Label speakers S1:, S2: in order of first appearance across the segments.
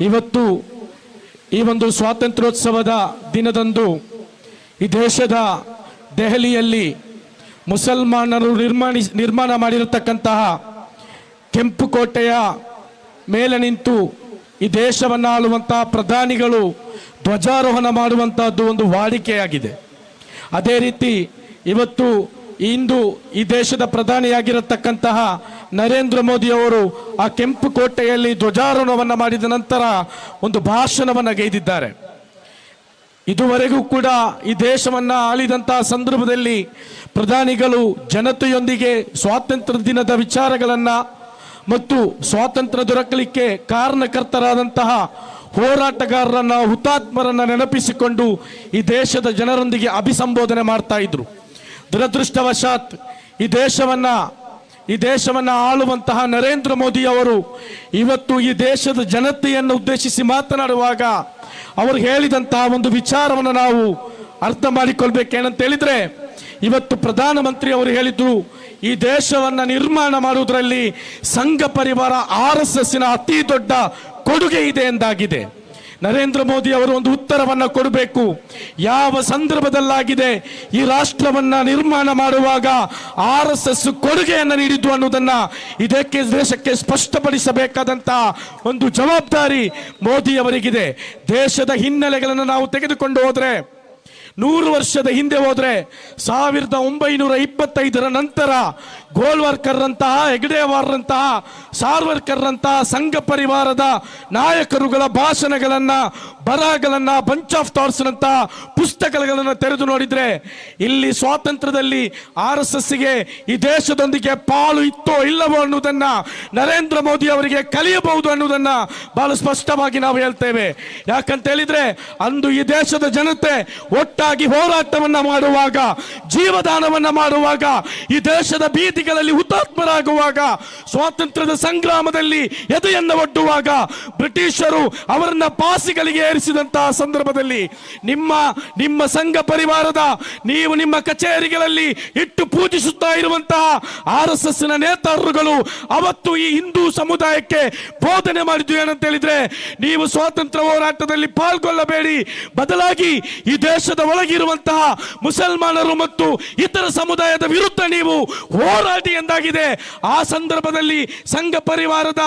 S1: ಇವತ್ತು ಈ ಒಂದು ಸ್ವಾತಂತ್ರ್ಯೋತ್ಸವದ ದಿನದಂದು ಈ ದೇಶದ ದೆಹಲಿಯಲ್ಲಿ ಮುಸಲ್ಮಾನರು ನಿರ್ಮಾಣಿ, ನಿರ್ಮಾಣ ಮಾಡಿರತಕ್ಕಂತಹ ಕೆಂಪು ಕೋಟೆಯ ಮೇಲೆ ನಿಂತು ಈ ದೇಶವನ್ನು ಆಳುವಂತಹ ಪ್ರಧಾನಿಗಳು ಧ್ವಜಾರೋಹಣ ಮಾಡುವಂತಹದ್ದು ಒಂದು ವಾಡಿಕೆಯಾಗಿದೆ. ಅದೇ ರೀತಿ ಇವತ್ತು ಇಂದು ಈ ದೇಶದ ಪ್ರಧಾನಿಯಾಗಿರತಕ್ಕಂತಹ ನರೇಂದ್ರ ಮೋದಿ ಅವರು ಆ ಕೆಂಪು ಕೋಟೆಯಲ್ಲಿ ಧ್ವಜಾರೋಹಣವನ್ನು ಮಾಡಿದ ನಂತರ ಒಂದು ಭಾಷಣವನ್ನು ಗೈದಿದ್ದಾರೆ ಇದುವರೆಗೂ ಕೂಡ ಈ ದೇಶವನ್ನ ಆಳಿದಂತಹ ಸಂದರ್ಭದಲ್ಲಿ ಪ್ರಧಾನಿಗಳು ಜನತೆಯೊಂದಿಗೆ ಸ್ವಾತಂತ್ರ್ಯ ದಿನದ ವಿಚಾರಗಳನ್ನ ಮತ್ತು ಸ್ವಾತಂತ್ರ್ಯ ದೊರಕಲಿಕ್ಕೆ ಕಾರಣಕರ್ತರಾದಂತಹ ಹೋರಾಟಗಾರರನ್ನ, ಹುತಾತ್ಮರನ್ನ ನೆನಪಿಸಿಕೊಂಡು ಈ ದೇಶದ ಜನರೊಂದಿಗೆ ಅಭಿಸಂಬೋಧನೆ ಮಾಡ್ತಾ ಇದ್ರು. ದುರದೃಷ್ಟವಶಾತ್ ಈ ದೇಶವನ್ನ ಈ ದೇಶವನ್ನು ಆಳುವಂತಹ ನರೇಂದ್ರ ಮೋದಿ ಅವರು ಇವತ್ತು ಈ ದೇಶದ ಜನತೆಯನ್ನು ಉದ್ದೇಶಿಸಿ ಮಾತನಾಡುವಾಗ ಅವರು ಹೇಳಿದಂತಹ ಒಂದು ವಿಚಾರವನ್ನು ನಾವು ಅರ್ಥ ಮಾಡಿಕೊಳ್ಬೇಕೇನಂತ ಹೇಳಿದ್ರೆ, ಇವತ್ತು ಪ್ರಧಾನಮಂತ್ರಿ ಅವರು ಹೇಳಿದ್ರು, ಈ ದೇಶವನ್ನ ನಿರ್ಮಾಣ ಮಾಡುವುದರಲ್ಲಿ ಸಂಘ ಪರಿವಾರ ಆರ್ ಎಸ್ ಎಸ್ಸಿನ ಅತಿ ದೊಡ್ಡ ಕೊಡುಗೆ ಇದೆ ಎಂದಾಗಿದೆ. ನರೇಂದ್ರ ಮೋದಿ ಅವರು ಒಂದು ಉತ್ತರವನ್ನು ಕೊಡಬೇಕು. ಯಾವ ಸಂದರ್ಭದಲ್ಲಾಗಿದೆ ಈ ರಾಷ್ಟ್ರವನ್ನ ನಿರ್ಮಾಣ ಮಾಡುವಾಗ ಆರ್ ಎಸ್ ಎಸ್ ಕೊಡುಗೆಯನ್ನು ನೀಡಿದ್ದು ಅನ್ನೋದನ್ನ ಇದಕ್ಕೆ ದೇಶಕ್ಕೆ ಸ್ಪಷ್ಟಪಡಿಸಬೇಕಾದಂತ ಒಂದು ಜವಾಬ್ದಾರಿ ಮೋದಿ ಅವರಿಗಿದೆ. ದೇಶದ ಹಿನ್ನೆಲೆಗಳನ್ನು ನಾವು ತೆಗೆದುಕೊಂಡು ಹೋದ್ರೆ ನೂರು ವರ್ಷದ ಹಿಂದೆ ಹೋದ್ರೆ ಸಾವಿರದ ಒಂಬೈನೂರ ಇಪ್ಪತ್ತೈದರ ನಂತರ ಗೋಲ್ವರ್ಕರ್ ಅಂತಹ ಸಾರ್ವರ್ಕರ್ರಂತಹ ಸಂಘ ಪರಿವಾರದ ನಾಯಕರುಗಳ ಭಾಷಣಗಳನ್ನ ಬರಹಗಳನ್ನ ಬಂಚ್ ಆಫ್ ಥಾಟ್ಸ್ ನಂತಹ ಪುಸ್ತಕಗಳನ್ನು ತೆರೆದು ನೋಡಿದ್ರೆ ಇಲ್ಲಿ ಸ್ವಾತಂತ್ರ್ಯದಲ್ಲಿ ಆರ್ ಎಸ್ ಎಸ್ಗೆ ಈ ದೇಶದೊಂದಿಗೆ ಪಾಲು ಇತ್ತೋ ಇಲ್ಲವೋ ಅನ್ನುವುದನ್ನ ನರೇಂದ್ರ ಮೋದಿ ಅವರಿಗೆ ಕಲಿಯಬಹುದು ಅನ್ನುವುದನ್ನ ಬಹಳ ಸ್ಪಷ್ಟವಾಗಿ ನಾವು ಹೇಳ್ತೇವೆ. ಯಾಕಂತ ಹೇಳಿದ್ರೆ ಅಂದು ಈ ದೇಶದ ಜನತೆ ಒಟ್ಟಾಗಿ ಹೋರಾಟವನ್ನ ಮಾಡುವಾಗ, ಜೀವದಾನವನ್ನ ಮಾಡುವಾಗ, ಈ ದೇಶದ ಬೀದಿಗಳಲ್ಲಿ ಹುತಾತ್ಮರಾಗುವಾಗ, ಸ್ವಾತಂತ್ರ್ಯದ ಸಂಗ್ರಾಮದಲ್ಲಿ ಎದೆಯನ್ನ ಒಡ್ಡುವಾಗ ಬ್ರಿಟಿಷರು ಅವರನ್ನ ಪಾಸಿಗಳಿಗೆ ಏರಿಸಿದಂತಹ ಸಂದರ್ಭದಲ್ಲಿ ನಿಮ್ಮ ನಿಮ್ಮ ಸಂಘ ಪರಿವಾರದ ನೀವು ನಿಮ್ಮ ಕಚೇರಿಗಳಲ್ಲಿ ಇಟ್ಟು ಪೂಜಿಸುತ್ತಾ ಇರುವಂತಹ ಆರ್ ಎಸ್ ಎಸ್ನ ನೇತಾರರುಗಳು ಅವತ್ತು ಈ ಹಿಂದೂ ಸಮುದಾಯಕ್ಕೆ ಬೋಧನೆ ಮಾಡಿದ್ದು ಏನಂತ ಹೇಳಿದ್ರೆ ನೀವು ಸ್ವಾತಂತ್ರ್ಯ ಹೋರಾಟದಲ್ಲಿ ಪಾಲ್ಗೊಳ್ಳಬೇಡಿ, ಬದಲಾಗಿ ಈ ದೇಶದ ಒಳಗಿರುವಂತಹ ಮುಸಲ್ಮಾನರು ಮತ್ತು ಇತರ ಸಮುದಾಯದ ವಿರುದ್ಧ ನೀವು ಹೋರಾಡಿ ಎಂದಾಗಿದೆ. ಆ ಸಂದರ್ಭದಲ್ಲಿ ಸಂಘ ಪರಿವಾರದ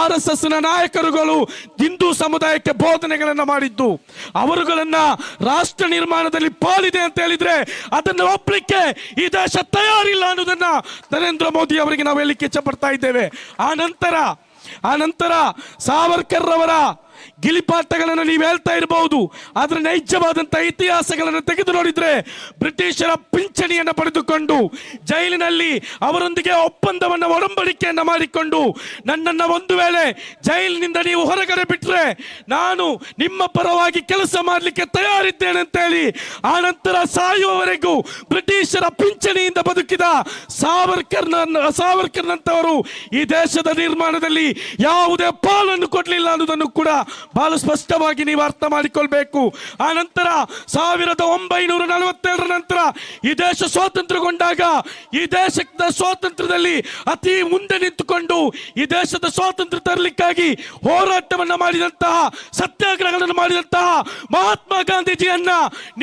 S1: ಆರ್ ಎಸ್ ಎಸ್ನ ನಾಯಕರುಗಳು ಹಿಂದೂ ಸಮುದಾಯಕ್ಕೆ ಬೋಧನೆಗಳನ್ನ ಮಾಡಿದ್ದು. ಅವರುಗಳನ್ನ ರಾಷ್ಟ್ರ ನಿರ್ಮಾಣದಲ್ಲಿ ಪಾಲಿದೆ ಅಂತ ಹೇಳಿದ್ರೆ ಅದನ್ನು ಒಪ್ಪಲಿಕ್ಕೆ ಈ ದೇಶ ತಯಾರಿಲ್ಲ ಅನ್ನೋದನ್ನ ನರೇಂದ್ರ ಮೋದಿ ಅವರಿಗೆ ನಾವು ಹೇಳಲಿಕ್ಕೆ ಇಚ್ಛೆ ಇದ್ದೇವೆ. ಆ ನಂತರ ಆ ನಂತರ ಸಾವರ್ಕರ್ ಅವರ ಗಿಲಿಪಾಠಗಳನ್ನು ನೀವು ಹೇಳ್ತಾ ಇರಬಹುದು, ಆದರೆ ನೈಜವಾದಂತಹ ಇತಿಹಾಸಗಳನ್ನು ತೆಗೆದು ನೋಡಿದ್ರೆ ಬ್ರಿಟಿಷರ ಪಿಂಚಣಿಯನ್ನು ಪಡೆದುಕೊಂಡು ಜೈಲಿನಲ್ಲಿ ಅವರೊಂದಿಗೆ ಒಪ್ಪಂದವನ್ನು ಒಡಂಬಡಿಕೆಯನ್ನು ಮಾಡಿಕೊಂಡು ನನ್ನನ್ನು ಒಂದು ವೇಳೆ ಜೈಲಿನಿಂದ ನೀವು ಹೊರಗಡೆ ಬಿಟ್ಟರೆ ನಾನು ನಿಮ್ಮ ಪರವಾಗಿ ಕೆಲಸ ಮಾಡಲಿಕ್ಕೆ ತಯಾರಿದ್ದೇನೆ ಅಂತ ಹೇಳಿ ಆ ನಂತರ ಸಾಯುವವರೆಗೂ ಬ್ರಿಟಿಷರ ಪಿಂಚಣಿಯಿಂದ ಬದುಕಿದ ಸಾವರ್ಕರ್ ಸಾವರ್ಕರ್ನಂತವರು ಈ ದೇಶದ ನಿರ್ಮಾಣದಲ್ಲಿ ಯಾವುದೇ ಪಾಲನ್ನು ಕೊಡಲಿಲ್ಲ ಅನ್ನೋದನ್ನು ಕೂಡ ಬಹಳ ಸ್ಪಷ್ಟವಾಗಿ ನೀವು ಅರ್ಥ ಮಾಡಿಕೊಳ್ಬೇಕು. ಆ ನಂತರ ಸಾವಿರದ ಒಂಬೈನೂರ ನಲವತ್ತೇಳರ ನಂತರ ಈ ದೇಶ ಸ್ವಾತಂತ್ರ್ಯಗೊಂಡಾಗ, ಈ ದೇಶದ ಸ್ವಾತಂತ್ರ್ಯದಲ್ಲಿ ಅತಿ ಮುಂದೆ ನಿಂತುಕೊಂಡು ಈ ದೇಶದ ಸ್ವಾತಂತ್ರ್ಯ ತರಲಿಕ್ಕಾಗಿ ಹೋರಾಟವನ್ನು ಮಾಡಿದಂತಹ, ಸತ್ಯಾಗ್ರಹಗಳನ್ನು ಮಾಡಿದಂತಹ ಮಹಾತ್ಮ ಗಾಂಧೀಜಿಯನ್ನ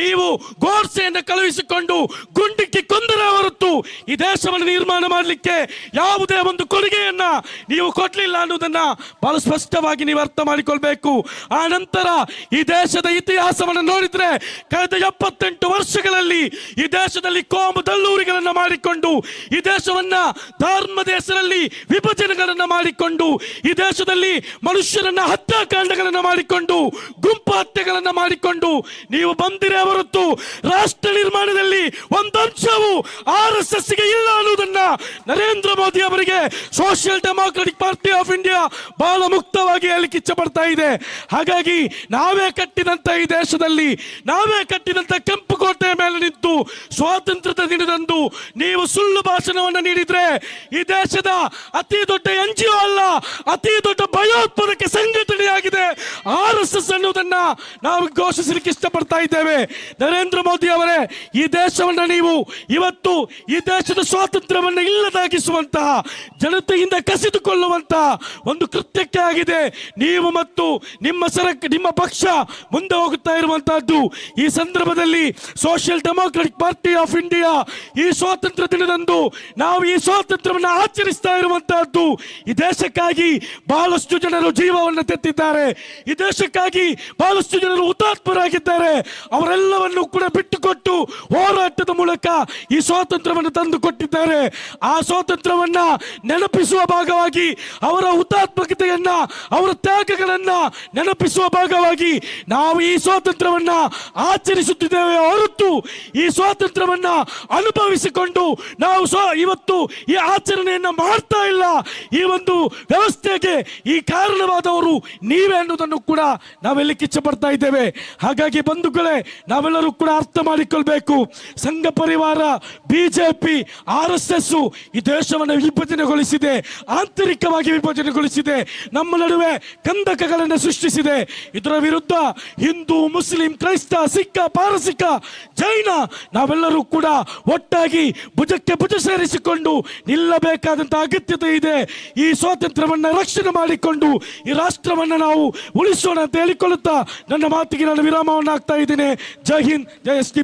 S1: ನೀವು ಗೋಡ್ಸೆಯನ್ನು ಕಳುಹಿಸಿಕೊಂಡು ಗುಂಡಿಕ್ಕಿ ಕೊಂದರೆ ಹೊರತು ಈ ದೇಶವನ್ನು ನಿರ್ಮಾಣ ಮಾಡಲಿಕ್ಕೆ ಯಾವುದೇ ಒಂದು ಕೊಡುಗೆಯನ್ನ ನೀವು ಕೊಡ್ಲಿಲ್ಲ ಅನ್ನೋದನ್ನ ಬಹಳ ಸ್ಪಷ್ಟವಾಗಿ ನೀವು ಅರ್ಥ ಮಾಡಿಕೊಳ್ಬೇಕು. ಆ ನಂತರ ಈ ದೇಶದ ಇತಿಹಾಸವನ್ನು ನೋಡಿದ್ರೆ ಕಳೆದ ಎಪ್ಪತ್ತೆಂಟು ವರ್ಷಗಳಲ್ಲಿ ಈ ದೇಶದಲ್ಲಿ ಕೋಮು ದಲ್ಲೂರಿಗಳನ್ನ ಮಾಡಿಕೊಂಡು, ಈ ದೇಶವನ್ನ ಧರ್ಮದ ಹೆಸರಲ್ಲಿ ವಿಭಜನೆಗಳನ್ನು ಮಾಡಿಕೊಂಡು, ಈ ದೇಶದಲ್ಲಿ ಮನುಷ್ಯರನ್ನ ಹತ್ಯಾಕಾಂಡಗಳನ್ನು ಮಾಡಿಕೊಂಡು, ಗುಂಪು ಹತ್ಯೆಗಳನ್ನು ಮಾಡಿಕೊಂಡು, ನೀವು ಬಂದಿರೇ ಹೊರತು ರಾಷ್ಟ್ರ ನಿರ್ಮಾಣದಲ್ಲಿ ಒಂದು ಅಂಶವು ಆರ್ ಎಸ್ ಎಸ್ಗೆ ಇಲ್ಲ ಅನ್ನೋದನ್ನ ನರೇಂದ್ರ ಮೋದಿ ಅವರಿಗೆ Social Democratic Party of India ಬಹಳ ಮುಕ್ತವಾಗಿ ಹೇಳಲಿಕ್ಕೆ ಇಚ್ಛೆ ಪಡ್ತಾ ಇದೆ. ಹಾಗಾಗಿ ನಾವೇ ಕಟ್ಟಿದಂತ ಈ ದೇಶದಲ್ಲಿ, ನಾವೇ ಕಟ್ಟಿದಂತ ಕೆಂಪು ಕೋಟೆಯ ಮೇಲೆ ನಿಂತು ಸ್ವಾತಂತ್ರ್ಯದ ದಿನದಂದು ನೀವು ಸುಳ್ಳು ಭಾಷಣವನ್ನು ನೀಡಿದರೆ ಈ ದೇಶದ ಅತಿ ದೊಡ್ಡ ಎನ್ ಅಲ್ಲ, ಅತಿ ದೊಡ್ಡ ಭಯೋತ್ಪಾದಕ ಸಂಘಟನೆಯಾಗಿದೆ. ಆರ್ ಎಸ್ ಎಸ್ ಅನ್ನುವುದನ್ನ ನಾವು ಘೋಷಿಸಲಿಕ್ಕೆ ಇಷ್ಟಪಡ್ತಾ ಇದ್ದೇವೆ. ನರೇಂದ್ರ ಮೋದಿ ಅವರೇ, ಈ ದೇಶವನ್ನ ನೀವು ಇವತ್ತು ಈ ದೇಶದ ಸ್ವಾತಂತ್ರ್ಯವನ್ನು ಇಲ್ಲದಾಗಿಸುವಂತಹ, ಜನತೆಯಿಂದ ಕಸಿದುಕೊಳ್ಳುವಂತಹ ಒಂದು ಕೃತ್ಯಕ್ಕೆ ಆಗಿದೆ. ನೀವು ಮತ್ತು ನಿಮ್ಮ ಸರಕ್, ನಿಮ್ಮ ಪಕ್ಷ ಮುಂದೆ ಹೋಗುತ್ತಾ ಇರುವಂತಹದ್ದು. ಈ ಸಂದರ್ಭದಲ್ಲಿ Social Democratic Party of India ಈ ಸ್ವಾತಂತ್ರ್ಯ ದಿನದಂದು ನಾವು ಈ ಸ್ವಾತಂತ್ರ್ಯವನ್ನು ಆಚರಿಸ್ತಾ ಇರುವಂತಹದ್ದು. ಈ ದೇಶಕ್ಕಾಗಿ ಬಹಳಷ್ಟು ಜನರು ಜೀವವನ್ನು ತೆತ್ತಿದ್ದಾರೆ. ಈ ದೇಶಕ್ಕಾಗಿ ಬಹಳಷ್ಟು ಜನರು ಹುತಾತ್ಮರಾಗಿದ್ದಾರೆ. ಅವರೆಲ್ಲವನ್ನು ಕೂಡ ಬಿಟ್ಟುಕೊಟ್ಟು ಹೋರಾಟದ ಮೂಲಕ ಈ ಸ್ವಾತಂತ್ರ್ಯವನ್ನು ತಂದು ಕೊಟ್ಟಿದ್ದಾರೆ ಆ ಸ್ವಾತಂತ್ರ್ಯವನ್ನ ನೆನಪಿಸುವ ಭಾಗವಾಗಿ ಅವರ ಹುತಾತ್ಮಕತೆಯನ್ನ, ಅವರ ತ್ಯಾಗಗಳನ್ನ ನೆನಪಿಸುವ ಭಾಗವಾಗಿ ನಾವು ಈ ಸ್ವಾತಂತ್ರ್ಯವನ್ನ ಆಚರಿಸುತ್ತಿದ್ದೇವೆ ಹೊರತು ಈ ಸ್ವಾತಂತ್ರ್ಯವನ್ನ ಅನುಭವಿಸಿಕೊಂಡು ನಾವು ಇವತ್ತು ಈ ಆಚರಣೆಯನ್ನ ಮಾಡ್ತಾ ಇಲ್ಲ. ಈ ಒಂದು ವ್ಯವಸ್ಥೆಗೆ ಈ ಕಾರಣವಾದವರು ನೀವೇ ಅನ್ನೋದನ್ನು ಕೂಡ ನಾವೆಲ್ಲಿ ಕಿಚ್ಚ ಪಡ್ತಾ ಇದ್ದೇವೆ. ಹಾಗಾಗಿ ಬಂಧುಗಳೇ, ನಾವೆಲ್ಲರೂ ಕೂಡ ಅರ್ಥ ಮಾಡಿಕೊಳ್ಬೇಕು. ಸಂಘ ಪರಿವಾರ, ಬಿಜೆಪಿ, ಆರ್ ಎಸ್ ಎಸ್ ಈ ದೇಶವನ್ನು ವಿಭಜನೆಗೊಳಿಸಿದೆ, ಆಂತರಿಕವಾಗಿ ವಿಭಜನೆಗೊಳಿಸಿದೆ. ನಮ್ಮ ನಡುವೆ ಕಂದಕಗಳನ್ನು ಸೃಷ್ಟಿಸಿದೆ. ಇದರ ವಿರುದ್ಧ ಹಿಂದೂ, ಮುಸ್ಲಿಂ, ಕ್ರೈಸ್ತ, ಸಿಕ್ಕ, ಪಾರಸಿಕ, ಜೈನ ನಾವೆಲ್ಲರೂ ಕೂಡ ಒಟ್ಟಾಗಿ ಭುಜಕ್ಕೆ ಭುಜ ಸೇರಿಸಿಕೊಂಡು ನಿಲ್ಲಬೇಕಾದಂತ ಅಗತ್ಯತೆ ಇದೆ. ಈ ಸ್ವಾತಂತ್ರ್ಯವನ್ನ ರಕ್ಷಣೆ ಮಾಡಿಕೊಂಡು ಈ ರಾಷ್ಟ್ರವನ್ನ ನಾವು ಉಳಿಸೋಣ ಅಂತ ಹೇಳಿಕೊಳ್ಳುತ್ತಾ ನನ್ನ ಮಾತಿಗೆ ನಾನು ವಿರಾಮವನ್ನು ಹಾಕ್ತಾ ಇದ್ದೇನೆ. ಜೈ ಹಿಂದ್, ಜೈ ಎಸ್ ಡಿ